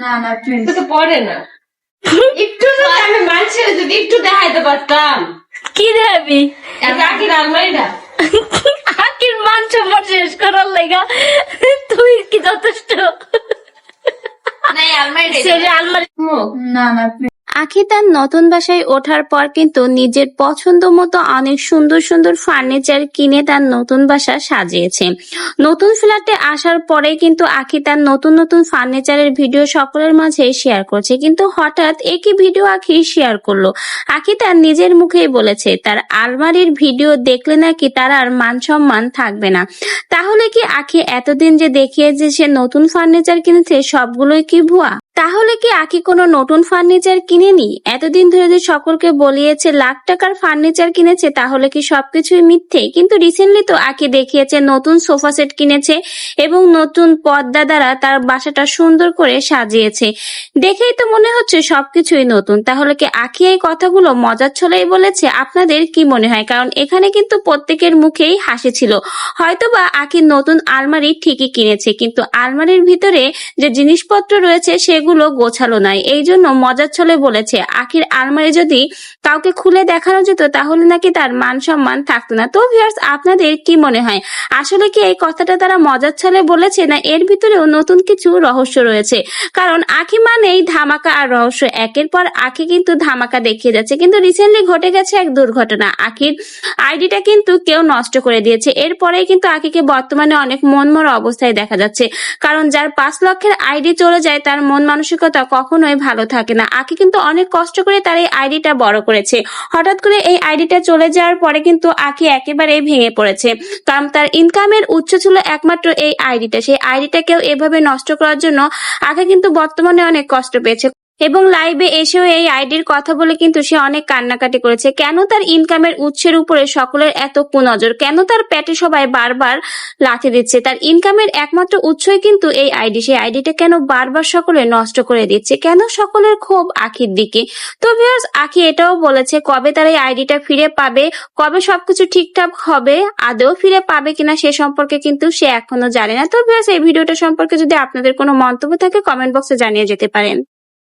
না না প্লিজ তো পড়ে না। একটু আমি মানুষের যদি একটু দেখাইতে পারতাম। কি দেখাবি? আকির আলমারিটা আখির মান সম্মান শেষ করার লেগা তুই কি যথেষ্ট? না এই আলমারিটা আলমারি না না প্লিজ আখি তার নতুন বাসায় ওঠার পর কিন্তু নিজের পছন্দ মতো অনেক সুন্দর সুন্দর ফার্নিচার কিনে তার নতুন বাসা সাজিয়েছে। নতুন ফ্ল্যাটে আসার পরে কিন্তু আখি তার নতুন নতুন ফার্নিচারের ভিডিও সকলের মাঝে শেয়ার করছে। কিন্তু হঠাৎ একই ভিডিও আখি শেয়ার করল। আখি তার নিজের মুখেই বলেছে, তার আলমারির ভিডিও দেখলে নাকি তার আর মান সম্মান থাকবে না। তাহলে কি আখি এতদিন যে দেখিয়েছে সে নতুন ফার্নিচার কিনেছে, সবগুলোই কি ভুয়া? তাহলে কি আখি কোনো নতুন ফার্নিচার কিনেনি? এতদিন ধরে যে সকলকে বলিয়েছে লাখ টাকার ফার্নিচার কিনেছে, তাহলে কি সবকিছুই মিথ্যে? কিন্তু রিসেন্টলি তো আখি দেখিয়েছে, নতুন সোফা সেট কিনেছে এবং নতুন পর্দা দ্বারা তার বাসাটা সুন্দর করে সাজিয়েছে। দেখেই তো মনে হচ্ছে সবকিছুই নতুন। তাহলে কি আখি এই কথাগুলো মজার ছলেই বলেছে? আপনাদের কি মনে হয়? কারণ এখানে কিন্তু প্রত্যেকের মুখেই হাসি ছিল। হয়তোবা আখি নতুন আলমারি ঠিকই কিনেছে, কিন্তু আলমারির ভিতরে যে জিনিসপত্র রয়েছে, সেগুলো গোছালো নয় এই জন্য মজার ছলে বলেছে, আখির আলমারি যদি কাউকে খুলে দেখানো যেত, তাহলে নাকি তার মান সম্মান থাকতো না। তো ভিউয়ার্স আপনাদের কি মনে হয়? আসলে কি এই কথাটা তারা মজার ছলে বলেছে, না এর ভিতরেও নতুন কিছু রহস্য রয়েছে? কারণ আখি মানেই ধামাকা আর রহস্য। একের পর আখি কিন্তু ধামাকা দেখিয়ে যাচ্ছে, কিন্তু রিসেন্টলি ঘটে গেছে এক দুর্ঘটনা। আখির আইডিটা কিন্তু কেউ নষ্ট করে দিয়েছে। এরপরেই কিন্তু আখিকে বর্তমানে অনেক মনমরা অবস্থায় দেখা যাচ্ছে। কারণ যার পাঁচ লক্ষের আইডি চলে যায়, তার মন মানসিকতা কখনোই ভালো থাকে না। আকি কিন্তু অনেক কষ্ট করে তার এই আইডিটা বড় করেছে। হঠাৎ করে এই আইডিটা চলে যাওয়ার পরে কিন্তু আকি একেবারে ভেঙে পড়েছে। কারণ তার ইনকামের উৎস ছিল একমাত্র এই আইডিটা। সেই আইডিটাকেও এভাবে নষ্ট করার জন্য আকি কিন্তু বর্তমানে অনেক কষ্ট পেয়েছে। এবং লাইভে এসেও এই আইডির কথা বলে কিন্তু সে অনেক কান্নাকাটি করেছে। কেন তার ইনকামের উৎসের উপরে সকলের এত কুনজর? কেন তার পেটে সবাই বারবার লাথি দিচ্ছে? তার ইনকামের একমাত্র উৎসই কিন্তু এই আইডি। সেই আইডিটা কেন বারবার সকলে নষ্ট করে দিচ্ছে? কেন সকলের ক্ষোভ আখির দিকে? তো ভিউয়ার্স আখি এটাও বলেছে, কবে তার এই আইডিটা ফিরে পাবে? কবে সবকিছু ঠিকঠাক হবে? আদৌ ফিরে পাবে কিনা সে সম্পর্কে কিন্তু সে এখনও জানে না। তো ভিউয়ার্স এই ভিডিওটা সম্পর্কে যদি আপনাদের কোনো মন্তব্য থাকে কমেন্ট বক্সে জানিয়ে যেতে পারেন।